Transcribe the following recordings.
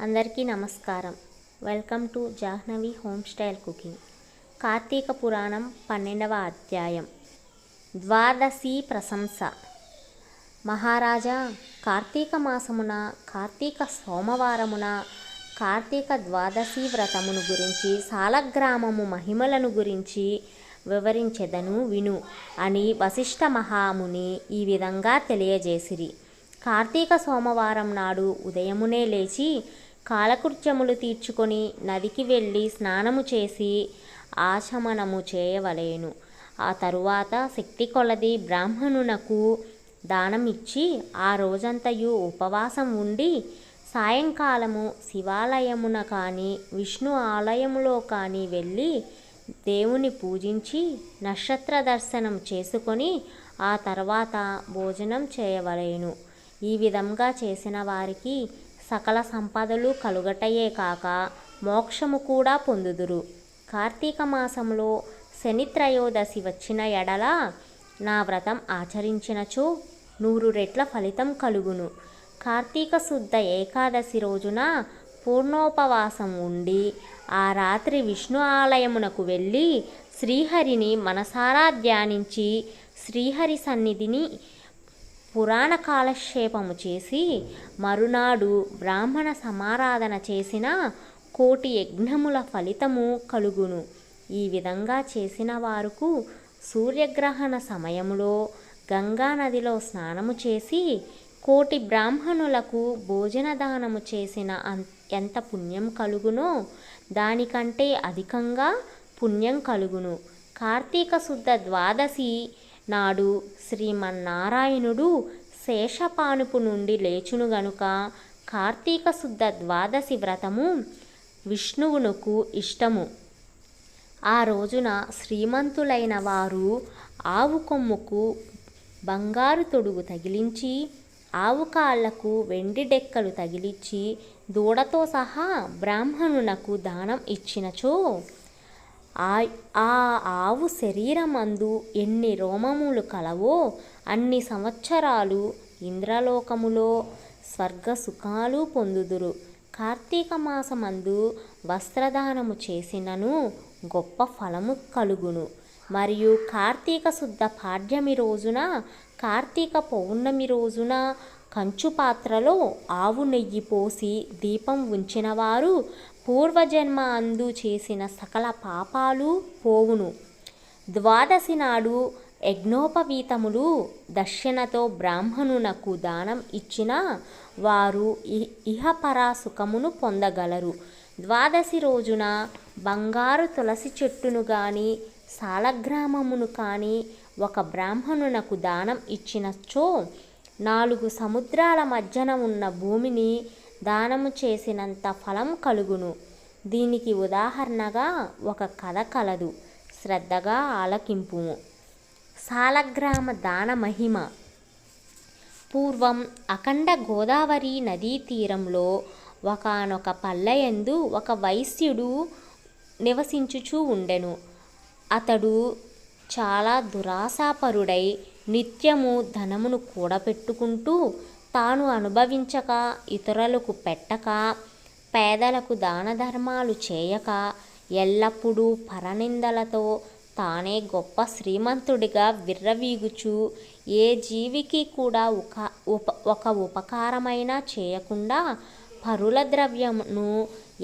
అందరికీ నమస్కారం. Welcome to Jahnavi home style cooking. Karthika Puranam పన్నెండవ అధ్యాయం. ద్వాదశి ప్రశంస. మహారాజా కార్తీక మాసమున కార్తీక సోమవారమున కార్తీక ద్వాదశి వ్రతమును గురించి సాలగ్రామము మహిమలను గురించి వివరించెదను విను అని వశిష్ఠ మహాముని ఈ విధంగా తెలియజేసిరి. కార్తీక సోమవారం నాడు ఉదయమునే లేచి కాలకృత్యములు తీర్చుకొని నదికి వెళ్ళి స్నానము చేసి ఆచమనము చేయవలేను. ఆ తరువాత శక్తి కొలది బ్రాహ్మణునకు దానం ఇచ్చి ఆ రోజంతయు ఉపవాసం ఉండి సాయంకాలము శివాలయమున కానీ విష్ణు ఆలయములో కానీ వెళ్ళి దేవుని పూజించి నక్షత్ర దర్శనం చేసుకొని ఆ తర్వాత భోజనం చేయవలేను. ఈ విధంగా చేసిన వారికి సకల సంపదలు కలుగటయే కాక మోక్షము కూడా పొందుదురు. కార్తీక మాసంలో శని త్రయోదశి వచ్చిన ఎడల నా వ్రతం ఆచరించినచో నూరు రెట్ల ఫలితం కలుగును. కార్తీక శుద్ధ ఏకాదశి రోజున పూర్ణోపవాసం ఉండి ఆ రాత్రి విష్ణు ఆలయమునకు వెళ్ళి శ్రీహరిని మనసారా ధ్యానించి శ్రీహరి సన్నిధిని పురాణ కాలక్షేపము చేసి మరునాడు బ్రాహ్మణ సమారాధన చేసిన కోటి యజ్ఞముల ఫలితము కలుగును. ఈ విధంగా చేసిన వారుకు సూర్యగ్రహణ సమయములో గంగా నదిలో స్నానము చేసి కోటి బ్రాహ్మణులకు భోజన దానము చేసిన అం- ఎంత పుణ్యం కలుగునో దానికంటే అధికంగా పుణ్యం కలుగును. కార్తీక శుద్ధ ద్వాదశి నాడు శ్రీమన్నారాయణుడు శేషపానుపు నుండి లేచును గనుక కార్తీక శుద్ధ ద్వాదశి వ్రతము విష్ణువునకు ఇష్టము. ఆ రోజున శ్రీమంతులైన వారు ఆవు కొమ్ముకు బంగారు తొడుగు తగిలించి ఆవు కాళ్ళకు వెండి డెక్కలు తగిలించి దూడతో సహా బ్రాహ్మణునకు దానం ఇచ్చినచో ఆ ఆ ఆవు శరీరమందు ఎన్ని రోమములు కలవో అన్ని సంవత్సరాలు ఇంద్రలోకములో స్వర్గ సుఖాలు పొందుదురు. కార్తీక మాసమందు వస్త్రదానము చేసినను గొప్ప ఫలము కలుగును. మరియు కార్తీక శుద్ధ పాడ్యమి రోజున కార్తీక పౌర్ణమి రోజున కంచు పాత్రలో ఆవు నెయ్యి పోసి దీపం ఉంచినవారు పూర్వజన్మ అందు చేసిన సకల పాపాలు పోవును. ద్వాదశి నాడు యజ్ఞోపవీతములు దక్షిణతో బ్రాహ్మణునకు దానం ఇచ్చిన వారు ఇ- ఇహపర సుఖమును పొందగలరు. ద్వాదశి రోజున బంగారు తులసి చెట్టును గాని సాలగ్రామమును కానీ ఒక బ్రాహ్మణునకు దానం ఇచ్చినచో నాలుగు సముద్రాల మధ్యన ఉన్న భూమిని దానము చేసినంత ఫలం కలుగును. దీనికి ఉదాహరణగా ఒక కథ కలదు. శ్రద్ధగా ఆలకింపుము. సాలగ్రామ దాన మహిమ. పూర్వం అఖండ గోదావరి నదీ తీరంలో ఒకానొక పల్లెయందు ఒక వైశ్యుడు నివసించుచూ ఉండెను. అతడు చాలా దురాశాపరుడై నిత్యము ధనమును కూడబెట్టుకుంటూ తాను అనుభవించక ఇతరులకు పెట్టక పేదలకు దాన ధర్మాలు చేయక ఎల్లప్పుడూ పరనిందలతో తానే గొప్ప శ్రీమంతుడిగా విర్రవీగుచు ఏ జీవికి కూడా ఒక ఉప ఒక ఉపకారమైనా చేయకుండా పరుల ద్రవ్యమును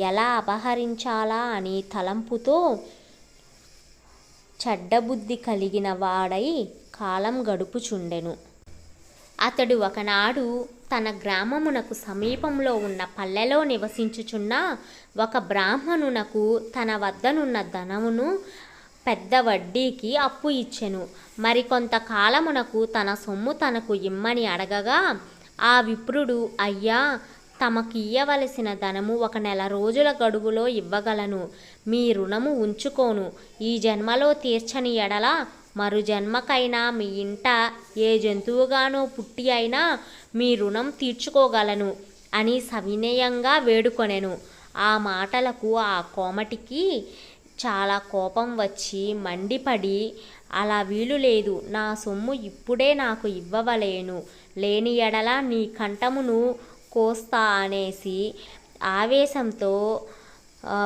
ఎలా అపహరించాలా అని తలంపుతో చెడ్డబుద్ధి కలిగిన వాడై కాలం గడుపుచుండెను. అతడు ఒకనాడు తన గ్రామమునకు సమీపంలో ఉన్న పల్లెలో నివసించుచున్న ఒక బ్రాహ్మణునకు తన వద్దనున్న ధనమును పెద్ద వడ్డీకి అప్పు ఇచ్చెను. మరికొంత కాలమునకు తన సొమ్ము తనకు ఇమ్మని అడగగా ఆ విప్రుడు అయ్యా తమకియ్యవలసిన ధనము ఒక నెల రోజుల గడువులో ఇవ్వగలను. మీ రుణము ఉంచుకోను. ఈ జన్మలో తీర్చని ఎడల మరు జన్మకైనా మీ ఇంట ఏ జంతువుగానో పుట్టి అయినా మీ రుణం తీర్చుకోగలను అని సవినయంగా వేడుకొనెను. ఆ మాటలకు ఆ కోమటికి చాలా కోపం వచ్చి మండిపడి అలా వీలు లేదు. నా సొమ్ము ఇప్పుడే నాకు ఇవ్వవలేను. లేని ఎడల నీ కంఠమును కోస్తా అనేసి ఆవేశంతో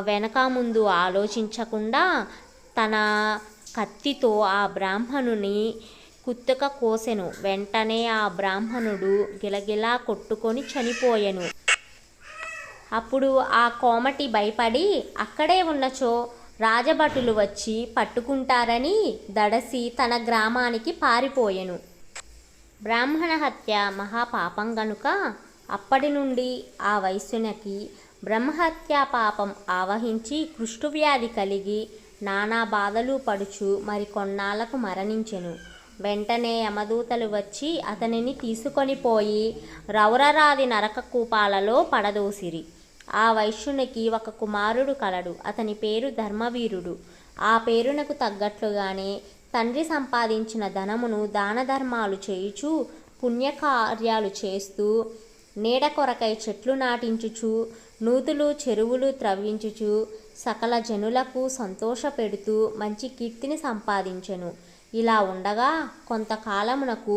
వెనక ముందు ఆలోచించకుండా తన కత్తితో ఆ బ్రాహ్మణుని కుత్తక కోసెను. వెంటనే ఆ బ్రాహ్మణుడు గిలగిలా కొట్టుకొని చనిపోయెను. అప్పుడు ఆ కోమటి భయపడి అక్కడే ఉన్నచో రాజభటులు వచ్చి పట్టుకుంటారని దడసి తన గ్రామానికి పారిపోయెను. బ్రాహ్మణ హత్య మహాపాపం గనుక అప్పటి నుండి ఆ వైశ్యునికి బ్రహ్మహత్యా పాపం ఆవహించి కృష్ణువ్యాధి కలిగి నానా బాధలు పడుచు మరి కొన్నాళ్ళకు మరణించెను. వెంటనే యమదూతలు వచ్చి అతనిని తీసుకొని పోయి రౌరరాది నరకకూపాలలో పడదోసిరి. ఆ వైశ్యునికి ఒక కుమారుడు కలడు. అతని పేరు ధర్మవీరుడు. ఆ పేరునకు తగ్గట్లుగానే తండ్రి సంపాదించిన ధనమును దాన ధర్మాలు చేయుచు పుణ్యకార్యాలు చేస్తూ నీడ కొరకై చెట్లు నాటించుచు నూతులు చెరువులు త్రవ్వించుచు సకల జనులకు సంతోషపెడుతూ మంచి కీర్తిని సంపాదించెను. ఇలా ఉండగా కొంతకాలమునకు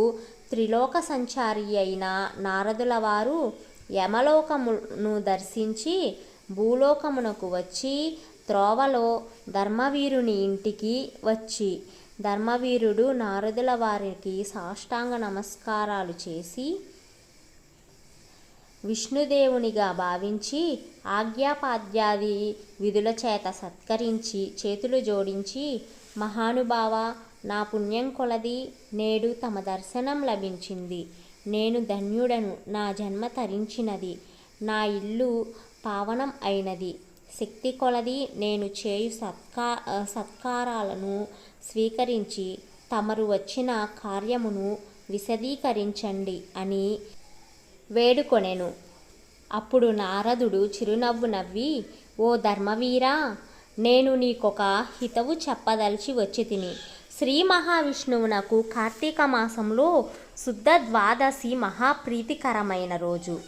త్రిలోక సంచారి అయిన నారదుల వారు యమలోకమును దర్శించి భూలోకమునకు వచ్చి త్రోవలో ధర్మవీరుని ఇంటికి వచ్చి ధర్మవీరుడు నారదుల వారికి సాష్టాంగ నమస్కారాలు చేసి విష్ణుదేవునిగా భావించి ఆజ్ఞాపాద్యాది విధుల చేత సత్కరించి చేతులు జోడించి మహానుభావ నా పుణ్యం కొలది నేడు తమ దర్శనం లభించింది. నేను ధన్యుడను నా జన్మ తరించినది. నా ఇల్లు పావనం అయినది. శక్తి కొలది నేను చేయు సత్కా సత్కారాలను స్వీకరించి తమరు వచ్చిన కార్యమును విశదీకరించండి అని వేడుకొనెను. అప్పుడు నారదుడు చిరునవ్వు నవ్వి ఓ ధర్మవీరా నేను నీకొక హితవు చెప్పదలిచి వచ్చి తిని శ్రీ మహావిష్ణువునకు కార్తీక మాసంలో శుద్ధ ద్వాదశి మహాప్రీతికరమైన రోజు.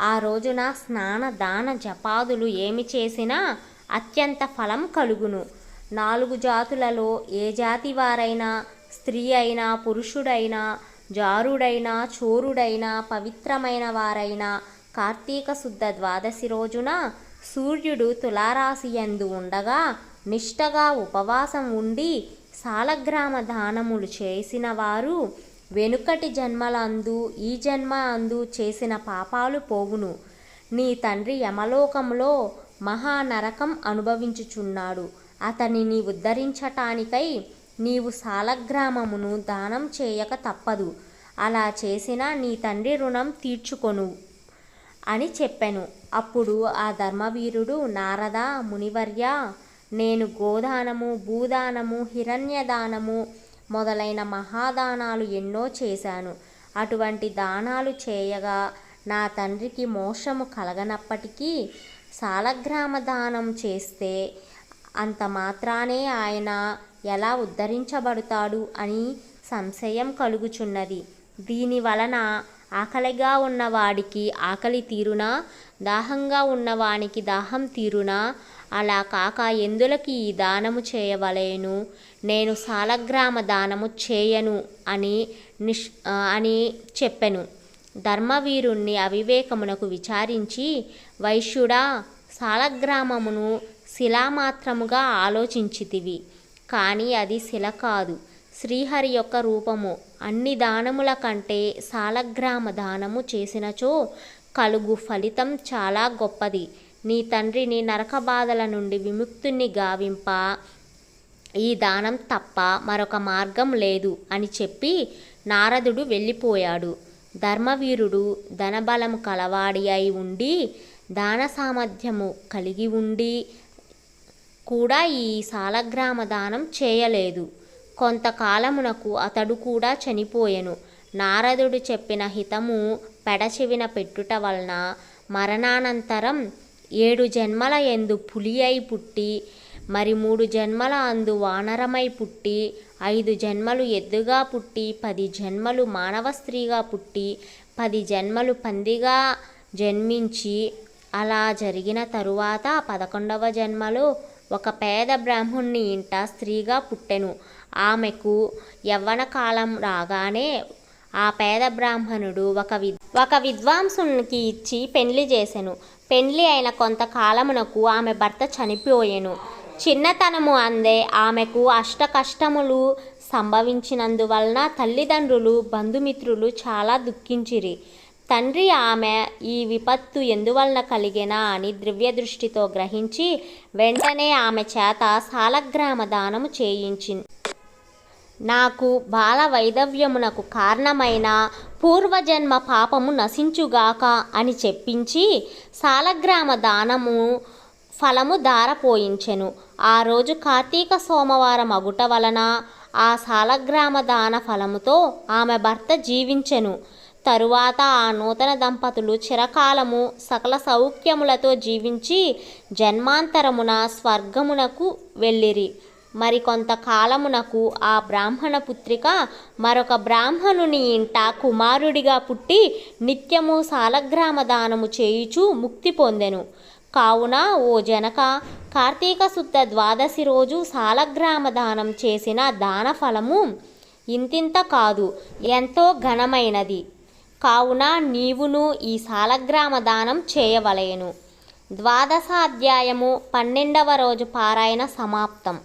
ఆ రోజున స్నాన దాన జపాదులు ఏమి చేసినా అత్యంత ఫలం కలుగును. నాలుగు జాతులలో ఏ జాతి వారైనా స్త్రీ అయినా పురుషుడైనా జారుడైనా చోరుడైనా పవిత్రమైన వారైనా కార్తీక శుద్ధ ద్వాదశి రోజున సూర్యుడు తులారాశి యందు ఉండగా నిష్టగా ఉపవాసం ఉండి సాలగ్రామ దానములు చేసిన వారు వెనుకటి జన్మలందు ఈ జన్మ అందు చేసిన పాపాలు పోవును. నీ తండ్రి యమలోకంలో మహానరకం అనుభవించుచున్నాడు. అతనిని ఉద్ధరించటానికై నీవు సాలగ్రామమును దానం చేయక తప్పదు. అలా చేసినా నీ తండ్రి రుణం తీర్చుకొను అని చెప్పెను. అప్పుడు ఆ ధర్మవీరుడు నారద మునివర్య నేను గోదానము భూదానము హిరణ్యదానము మొదలైన మహాదానాలు ఎన్నో చేశాను. అటువంటి దానాలు చేయగా నా తండ్రికి మోక్షము కలగనప్పటికీ సాలగ్రామ దానం చేస్తే అంత మాత్రానే ఆయన ఎలా ఉద్ధరించబడతాడు అని సంశయం కలుగుచున్నది. దీని వలన ఆకలిగా ఉన్నవాడికి ఆకలి తీరునా? దాహంగా ఉన్నవానికి దాహం తీరునా? అలా కాక ఎందులకి ఈ దానము చేయవలేను? నేను సాలగ్రామ దానము చేయను అని నిష్ అని చెప్పెను. ధర్మవీరుణ్ణి అవివేకమునకు విచారించి వైశ్యుడా సాలగ్రామమును శిలామాత్రముగా ఆలోచించితివి. కానీ అది శిల కాదు. శ్రీహరి యొక్క రూపము. అన్ని దానముల కంటే సాలగ్రామ దానము చేసినచో కలుగు ఫలితం చాలా గొప్పది. నీ తండ్రిని నరక బాధల నుండి విముక్తుని గావింప. ఈ దానం తప్ప మరొక మార్గం లేదు అని చెప్పి నారదుడు వెళ్ళిపోయాడు. ధర్మవీరుడు ధనబలము కలవాడి అయి ఉండి దాన సామర్థ్యము కలిగి ఉండి కూడా ఈ సాలగ్రామ దానం చేయలేదు. కొంతకాలమునకు అతడు కూడా చనిపోయెను. నారదుడు చెప్పిన హితము పెడచెవిన పెట్టుట వలన మరణానంతరం ఏడు జన్మల ఎందు పులి అయి పుట్టి మరి మూడు జన్మల అందు వానరమై పుట్టి ఐదు జన్మలు ఎద్దుగా పుట్టి పది జన్మలు మానవ స్త్రీగా పుట్టి పది జన్మలు పందిగా జన్మించి అలా జరిగిన తరువాత పదకొండవ జన్మలో ఒక పేద బ్రాహ్మణుని ఇంట స్త్రీగా పుట్టెను. ఆమెకు యవ్వన కాలం రాగానే ఆ పేద బ్రాహ్మణుడు ఒక వి ఒక విద్వాంసునికి ఇచ్చి పెండ్లి చేసెను. పెండ్లి అయిన కొంతకాలమునకు ఆమె భర్త చనిపోయెను. చిన్నతనము అందే ఆమెకు అష్ట కష్టములు సంభవించినందువలన తల్లిదండ్రులు బంధుమిత్రులు చాలా దుఃఖించిరి. తండ్రి ఆమె ఈ విపత్తు ఎందువలన కలిగేనా అని ద్రవ్య దృష్టితో గ్రహించి వెంటనే ఆమె చేత సాలగ్రామ దానము చేయించింది నాకు బాల వైదవ్యమునకు కారణమైన పూర్వజన్మ పాపము నశించుగాక అని చెప్పించి సాలగ్రామ దానము ఫలము దారపోయించెను ఆ రోజు కార్తీక సోమవారం అగుట వలన ఆ సాలగ్రామ దాన ఫలముతో ఆమె భర్త జీవించెను. తరువాత ఆ నూతన దంపతులు చిరకాలము సకల సౌఖ్యములతో జీవించి జన్మాంతరమున స్వర్గమునకు వెళ్ళిరి. మరి కొంతకాలమునకు ఆ బ్రాహ్మణ పుత్రిక మరొక బ్రాహ్మణుని ఇంట కుమారుడిగా పుట్టి నిత్యము సాలగ్రామ దానము చేయుచు ముక్తి పొందెను. కావున ఓ జనక కార్తీక శుద్ధ ద్వాదశి రోజు సాలగ్రామ దానం చేసిన దాన ఫలము ఇంతింత కాదు ఎంతో ఘనమైనది. కావున నీవును ఈ సాలగ్రామ దానం చేయవలయను ద్వాదశాధ్యాయము పన్నెండవ రోజు పారాయణ సమాప్తం.